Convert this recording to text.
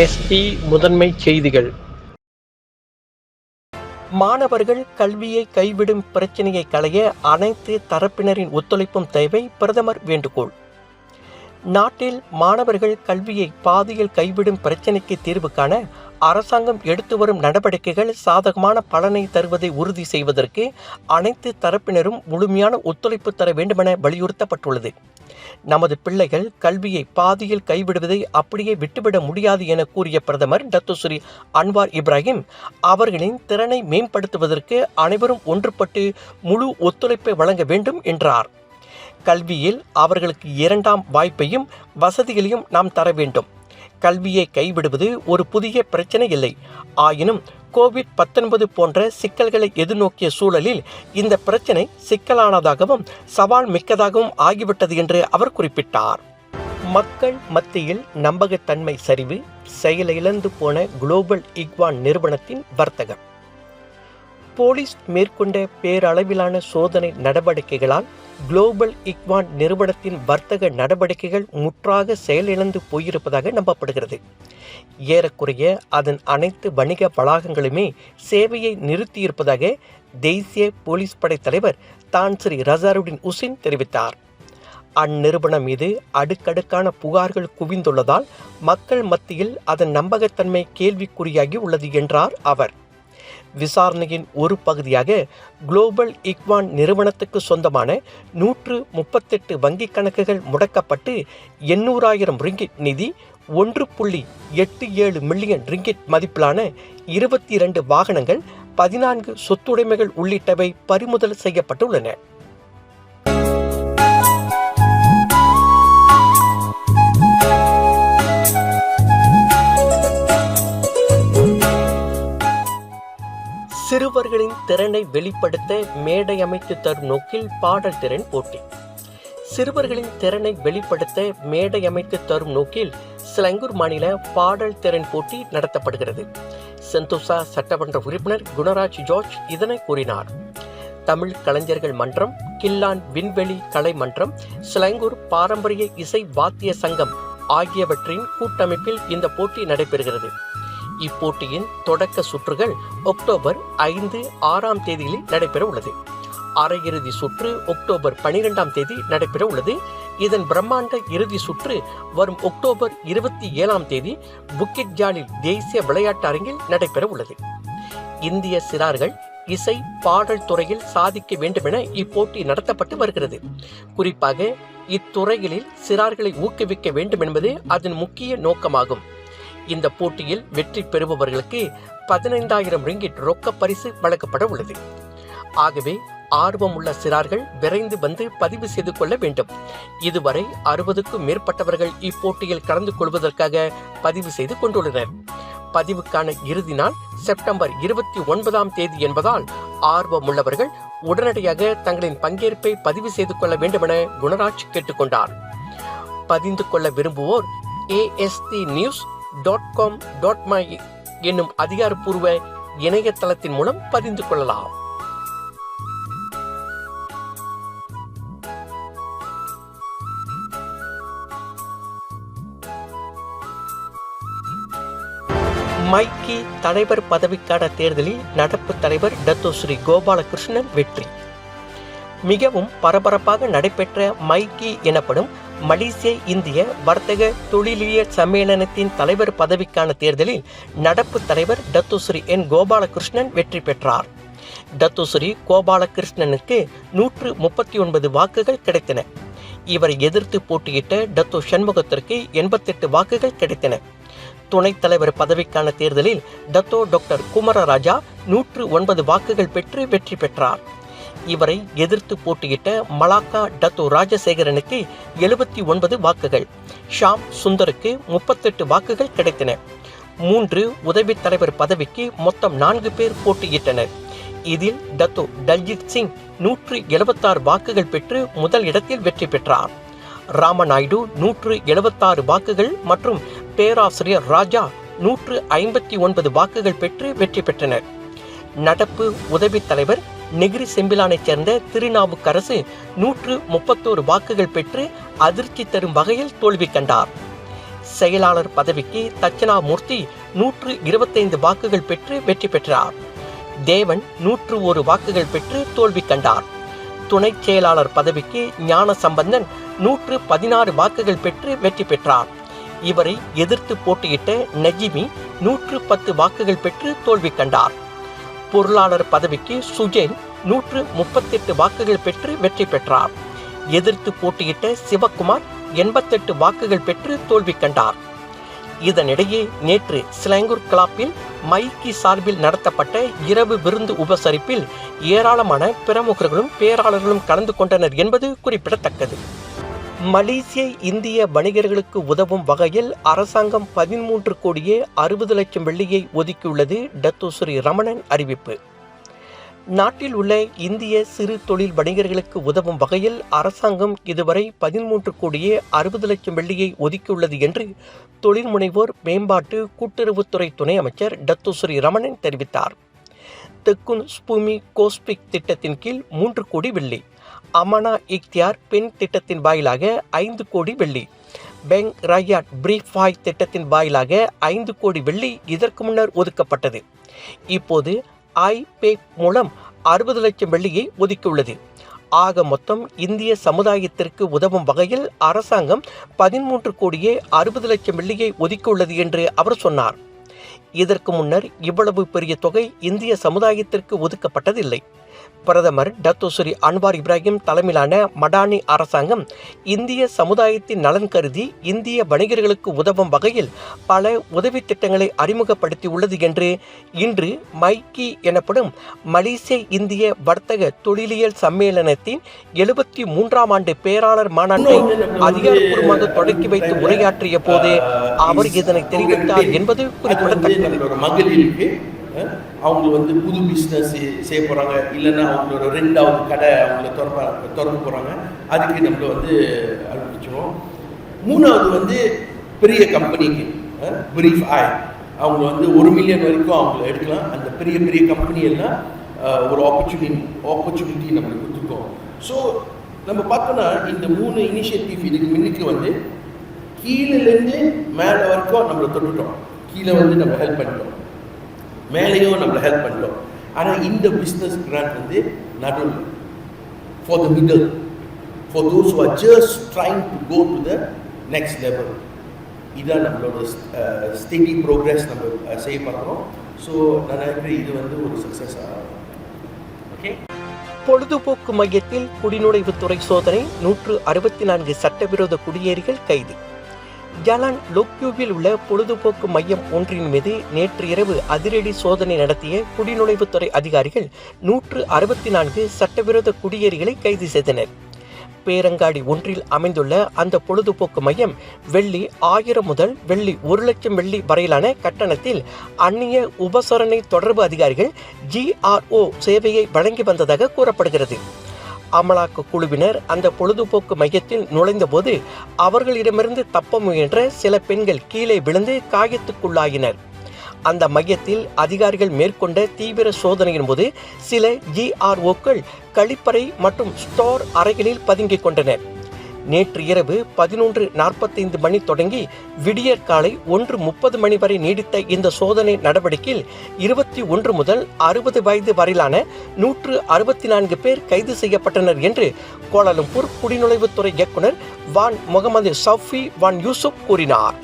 SP முதன்மை செய்திகள். மாணவர்கள் கல்வியை கைவிடும் பிரச்சனையை களைய அனைத்து தரப்பினரின் ஒத்துழைப்பும் தேவை பிரதமர் வேண்டுகோள். நாட்டில் மாணவர்கள் கல்வியை பாதியில் கைவிடும் பிரச்சினைக்கு தீர்வு காண அரசாங்கம் எடுத்து வரும் நடவடிக்கைகள் சாதகமான பலனை தருவதை உறுதி செய்வதற்கு அனைத்து தரப்பினரும் முழுமையான ஒத்துழைப்பு தர வேண்டுமென வலியுறுத்தப்பட்டுள்ளது. நமது பிள்ளைகள் கல்வியை பாதியில் கைவிடுவதை அப்படியே விட்டுவிட முடியாது என கூறிய பிரதமர் டத்துஸ்ரீ அன்வார் இப்ராஹிம் அவர்களின் திறனை மேம்படுத்துவதற்கு அனைவரும் ஒன்றுபட்டு முழு ஒத்துழைப்பை வழங்க வேண்டும் என்றார். கல்வியில் அவர்களுக்கு இரண்டாம் வாய்ப்பையும் வசதிகளையும் நாம் தர வேண்டும். கல்வியை கைவிடுவது ஒரு புதிய பிரச்சனை இல்லை. ஆயினும் கோவிட் பத்தொன்பது போன்ற சிக்கல்களை எதிர்நோக்கிய சூழலில் இந்த பிரச்சனை சிக்கலானதாகவும் சவால் மிக்கதாகவும் ஆகிவிட்டது என்று அவர் குறிப்பிட்டார். மக்கள் மத்தியில் நம்பகத்தன்மை சரிவு செயலிழந்து போன குளோபல் இக்வான் நிறுவனத்தின் வர்த்தகம். போலீஸ் மேற்கொண்ட பேரளவிலான சோதனை நடவடிக்கைகளால் குளோபல் இக்வான் நிறுவனத்தின் வர்த்தக நடவடிக்கைகள் முற்றாக செயலிழந்து போயிருப்பதாக நம்பப்படுகிறது. ஏறக்குறைய அதன் அனைத்து வணிக வளாகங்களுமே சேவையை நிறுத்தியிருப்பதாக தேசிய போலீஸ் படை தலைவர் தான் ஸ்ரீ ரசாருடின் உசின் தெரிவித்தார். அந்நிறுவனம் மீது அடுக்கடுக்கான புகார்கள் குவிந்துள்ளதால் மக்கள் மத்தியில் அதன் நம்பகத்தன்மை கேள்விக்குறியாகி உள்ளது என்றார் அவர். விசாரணையின் ஒரு பகுதியாக குளோபல் இக்வான் நிறுவனத்துக்கு சொந்தமான நூற்று முப்பத்தெட்டு வங்கிக் கணக்குகள் முடக்கப்பட்டு எண்ணூறாயிரம் ரிங்கிட் நிதி ஒன்று புள்ளி எட்டு ஏழு மில்லியன் ரிங்கிட் மதிப்பிலான இருபத்தி இரண்டு வாகனங்கள் பதினான்கு சொத்துடைமைகள் உள்ளிட்டவை பறிமுதல் செய்யப்பட்டுள்ளன. சிறுவர்களின் திறனை வெளிப்படுத்த மேடை அமைத்து தரும் நோக்கில் பாடல் திறன் போட்டி. சிறுவர்களின் திறனை வெளிப்படுத்த மேடை அமைத்து தரும் நோக்கில் சிலங்கூர் மாநில பாடல் திறன் போட்டி நடத்தப்படுகிறது. செந்தோசா சட்டமன்ற உறுப்பினர் குணராஜ் ஜார்ஜ் இதனை கூறினார். தமிழ் கலைஞர்கள் மன்றம் கில்லான் விண்வெளி கலை மன்றம் சிலங்கூர் பாரம்பரிய இசை வாத்திய சங்கம் ஆகியவற்றின் கூட்டமைப்பில் இந்த போட்டி நடைபெறுகிறது. இப்போட்டியின் தொடக்க சுற்றுகள் அக்டோபர் ஐந்து ஆறாம் தேதியில் நடைபெற உள்ளது அரையிறுதி சுற்று அக்டோபர் பனிரெண்டாம் தேதி நடைபெற உள்ளது இதன் பிரம்மாண்ட இறுதி சுற்று வரும் அக்டோபர் இருபத்தி ஏழாம் தேதி புக்கிட் ஜாலில் தேசிய விளையாட்டு அரங்கில் நடைபெற உள்ளது. இந்திய சிறார்கள் இசை பாடல் துறையில் சாதிக்க வேண்டுமென இப்போட்டி நடத்தப்பட்டு வருகிறது. குறிப்பாக இத்துறைகளில் சிறார்களை ஊக்குவிக்க வேண்டும் என்பது அதன் முக்கிய நோக்கமாகும். இந்த போட்டியில் வெற்றி பெறுபவர்களுக்கு பதினைந்தாயிரம் ரிங்கிட் ரொக்க பரிசு வழங்கப்பட உள்ளது. ஆகவே ஆர்வம் உள்ள சிறார்கள் விரைந்து வந்து பதிவு செய்து கொள்ள வேண்டும். இதுவரை அறுபதுக்கும் மேற்பட்டவர்கள் இப்போட்டியில் கலந்து கொள்வதற்காக பதிவு செய்து கொண்டுள்ளனர். பதிவுக்கான இறுதி நாள் செப்டம்பர் இருபத்தி ஒன்பதாம் தேதி என்பதால் ஆர்வம் உள்ளவர்கள் உடனடியாக தங்களின் பங்கேற்பை பதிவு செய்து கொள்ள வேண்டுமென குணராஜ் கேட்டுக்கொண்டார். பதிந்து கொள்ள விரும்புவோர் ASD news dot com dot my என்னும் அதிகாரப்பூர்வ இணையதளத்தின் மூலம் பதிந்து கொள்ளலாம். மைக்கி தலைவர் பதவிக்கான தேர்தலில் நடப்பு தலைவர் டத்தோஸ்ரீ கோபாலகிருஷ்ணன் வெற்றி. மிகவும் பரபரப்பாக நடைபெற்ற மைக்கி எனப்படும் மலேசிய இந்திய வர்த்தக தொழிலிய சம்மேளனத்தின் தலைவர் பதவிக்கான தேர்தலில் நடப்பு தலைவர் டத்துஸ்ரீ என் கோபாலகிருஷ்ணன் வெற்றி பெற்றார். டத்துஸ்ரீ கோபாலகிருஷ்ணனுக்கு நூற்று முப்பத்தி ஒன்பது வாக்குகள் கிடைத்தன. இவரை எதிர்த்து போட்டியிட்ட டத்து சண்முகத்திற்கு எண்பத்தெட்டு வாக்குகள் கிடைத்தன. துணைத் தலைவர் பதவிக்கான தேர்தலில் டத்தோ டாக்டர் குமரராஜா நூற்று ஒன்பது வாக்குகள் பெற்று வெற்றி பெற்றார். இவரை எதிர்த்து போட்டியிட்ட மலாக்கா டத்தோ ராஜசேகரனுக்கு எழுபத்தி ஒன்பது வாக்குகள் ஷாம் சுந்தருக்கு முப்பத்தெட்டு வாக்குகள் கிடைத்தன. மூன்று உதவி தலைவர் பதவிக்கு மொத்தம் நான்கு பேர் போட்டியிட்டனர். இதில் டத்தோ டல்ஜித் சிங் நூற்று எழுபத்தாறு வாக்குகள் பெற்று முதல் இடத்தில் வெற்றி பெற்றார். ராமநாயுடு நூற்று எழுபத்தாறு வாக்குகள் மற்றும் பேராசிரியர் ராஜா நூற்று ஐம்பத்தி ஒன்பது வாக்குகள் பெற்று வெற்றி பெற்றனர். நடப்பு உதவித் தலைவர் நெகிரி செம்பிலானைச் சேர்ந்த திருநாவுக்கரசு நூற்று முப்பத்தோரு வாக்குகள் பெற்று அதிர்ச்சி தரும் வகையில் தோல்வி கண்டார். செயலாளர் பதவிக்கு தட்சணாமூர்த்தி நூற்று இருபத்தைந்து வாக்குகள் பெற்று வெற்றி பெற்றார். தேவன் நூற்று ஒரு வாக்குகள் பெற்று தோல்வி கண்டார். துணை செயலாளர் பதவிக்கு ஞான சம்பந்தன் நூற்று பதினாறு வாக்குகள் பெற்று வெற்றி பெற்றார். இவரை எதிர்த்து போட்டியிட்ட நஜிமி நூற்று பத்து வாக்குகள் பெற்று தோல்வி கண்டார். பொருளாளர் பதவிக்கு சுஜேன் நூற்று முப்பத்தெட்டு வாக்குகள் பெற்று வெற்றி பெற்றார். எதிர்த்து போட்டியிட்ட சிவக்குமார் எண்பத்தெட்டு வாக்குகள் பெற்று தோல்வி கண்டார். இதனிடையே நேற்று ஸ்லாங்கூர் கிளாப்பில் மைக்கி சார்பில் நடத்தப்பட்ட இரவு விருந்து உபசரிப்பில் ஏராளமான பிரமுகர்களும் பேராளர்களும் கலந்து கொண்டனர் என்பது குறிப்பிடத்தக்கது. மலேசிய இந்திய வணிகர்களுக்கு உதவும் வகையில் அரசாங்கம் பதிமூன்று கோடியே அறுபது லட்சம் வெள்ளியை ஒதுக்கியுள்ளது டத்தோஸ்ரீ ரமணன் அறிவிப்பு. நாட்டில் உள்ள இந்திய சிறு தொழில் வணிகர்களுக்கு உதவும் வகையில் அரசாங்கம் இதுவரை பதிமூன்று கோடியே அறுபது லட்சம் வெள்ளியை ஒதுக்கியுள்ளது என்று தொழில் முனைவோர் மேம்பாட்டு கூட்டுறவுத்துறை துணை அமைச்சர் டத்துஸ்ரீ ரமணன் தெரிவித்தார். தெக்குன் ஸ்பூமி கோஸ்பிக் திட்டத்தின் கீழ் மூன்று கோடி வெள்ளி அமனா இக்தியார் பெண் திட்டத்தின் வாயிலாக ஐந்து கோடி வெள்ளி பெங் ரயாட் பிரீஃபாய் திட்டத்தின் வாயிலாக ஐந்து கோடி வெள்ளி இதற்கு முன்னர் ஒதுக்கப்பட்டது. இப்போது ஐபே மூலம் அறுபது லட்சம் வெள்ளியை ஒதுக்கியுள்ளது. ஆக மொத்தம் இந்திய சமுதாயத்திற்கு உதவும் வகையில் அரசாங்கம் பதிமூன்று கோடியே அறுபது லட்சம் வெள்ளியை ஒதுக்கியுள்ளது என்று அவர் சொன்னார். இதற்கு முன்னர் இவ்வளவு பெரிய தொகை இந்திய சமுதாயத்திற்கு ஒதுக்கப்பட்டதில்லை. பிரதமர் டத்தோஸ்ரீ அன்வார் இப்ராஹிம் தலைமையிலான மடானி அரசாங்கம் இந்திய சமுதாயத்தின் நலன் கருதி இந்திய வணிகர்களுக்கு உதவும் வகையில் பல உதவி திட்டங்களை அறிமுகப்படுத்தியுள்ளது என்று இன்று மைக்கி எனப்படும் மலேசிய இந்திய வர்த்தக தொழிலியல் சம்மேளனத்தின் எழுபத்தி மூன்றாம் ஆண்டு பேராளர் மாநாட்டை அதிகாரப்பூர்வமாக தொடக்கி வைத்து உரையாற்றிய போது அவர் இதனை தெரிவித்தார் என்பது குறிப்பிடத்தக்கது. அவங்க வந்து புது பிஸ்னஸ் செய்ய போகிறாங்க இல்லைன்னா அவங்களோட ரெண்டாவது கடை அவங்கள திறப்ப திறக்க போகிறாங்க அதுக்கு நம்ம வந்து அனுப்பிச்சிடுவோம் மூணாவது வந்து பெரிய கம்பெனிக்கு பிரீஃப் ஆய் அவங்க வந்து ஒரு மில்லியன் வரைக்கும் அவங்கள எடுக்கலாம். அந்த பெரிய பெரிய கம்பெனியெல்லாம் ஒரு ஆப்பர்ச்சுனிட்டி ஆப்பர்ச்சுனிட்டி நம்மளுக்கு கொடுத்துருக்கோம். ஸோ நம்ம பார்த்தோன்னா இந்த மூணு இனிஷியேட்டிவ் இதுக்கு முன்னுக்கு வந்து கீழேருந்து மேலே வரைக்கும் நம்மளை தொட்டுட்டோம். கீழே வந்து நம்ம ஹெல்ப் பண்ணிட்டோம். மேலேயும் நம்மளை ஹெல்ப் பண்ணிட்டோம் ஆனால் இந்த பிஸ்னஸ் கிராண்ட் வந்து நடுவில் for the middle for those are just trying to go to the next level இதான் நம்மளோட ஸ்டெடி ப்ரோக்ரஸ் நம்ம செய்ய பார்க்குறோம் ஸோ நான் நினைக்கிறேன் இது வந்து ஒரு சக்ஸஸ் ஆகும் ஓகே பொழுதுபோக்கு மையத்தில் குடிநுழைவுத்துறை சோதனை நூற்று அறுபத்தி நான்கு சட்டவிரோத குடியேறிகள் கைது. ஜலான் லோக்யூவில் உள்ள பொழுதுபோக்கு மையம் ஒன்றின் மீது நேற்று இரவு அதிரடி சோதனை நடத்திய குடிநுழைவுத்துறை அதிகாரிகள் நூற்று அறுபத்தி நான்கு சட்டவிரோத குடியேறிகளை கைது செய்தனர். பேரங்காடி ஒன்றில் அமைந்துள்ள அந்த பொழுதுபோக்கு மையம் வெள்ளி ஆயிரம் முதல் வெள்ளி ஒரு லட்சம் வெள்ளி வரையிலான கட்டணத்தில் அந்நிய உபசரணை தொடர்பு அதிகாரிகள் ஜிஆர்ஓ சேவையை வழங்கி வந்ததாக கூறப்படுகிறது. அமலாக்க குழுவினர் அந்த பொழுதுபோக்கு மையத்தில் நுழைந்தபோது அவர்களிடமிருந்து தப்ப முயன்ற சில பெண்கள் கீழே விழுந்து காயத்துக்குள்ளாயினர். அந்த மையத்தில் அதிகாரிகள் மேற்கொண்ட தீவிர சோதனையின் போது சில ஜிஆர்ஓக்கள் கழிப்பறை மற்றும் ஸ்டோர் அறைகளில் பதுங்கிக் கொண்டனர். நேற்று இரவு பதினொன்று நாற்பத்தைந்து மணி தொடங்கி விடியற் காலை ஒன்று முப்பது மணி வரை நீடித்த இந்த சோதனை நடவடிக்கையில் இருபத்தி ஒன்று முதல் அறுபது வயது வரையிலான நூற்று அறுபத்தி நான்கு பேர் கைது செய்யப்பட்டனர் என்று கோலாலம்பூர் குடிநுழைவுத்துறை இயக்குனர் வான் முகமது சஃபி வான் யூசுப் கூறினார்.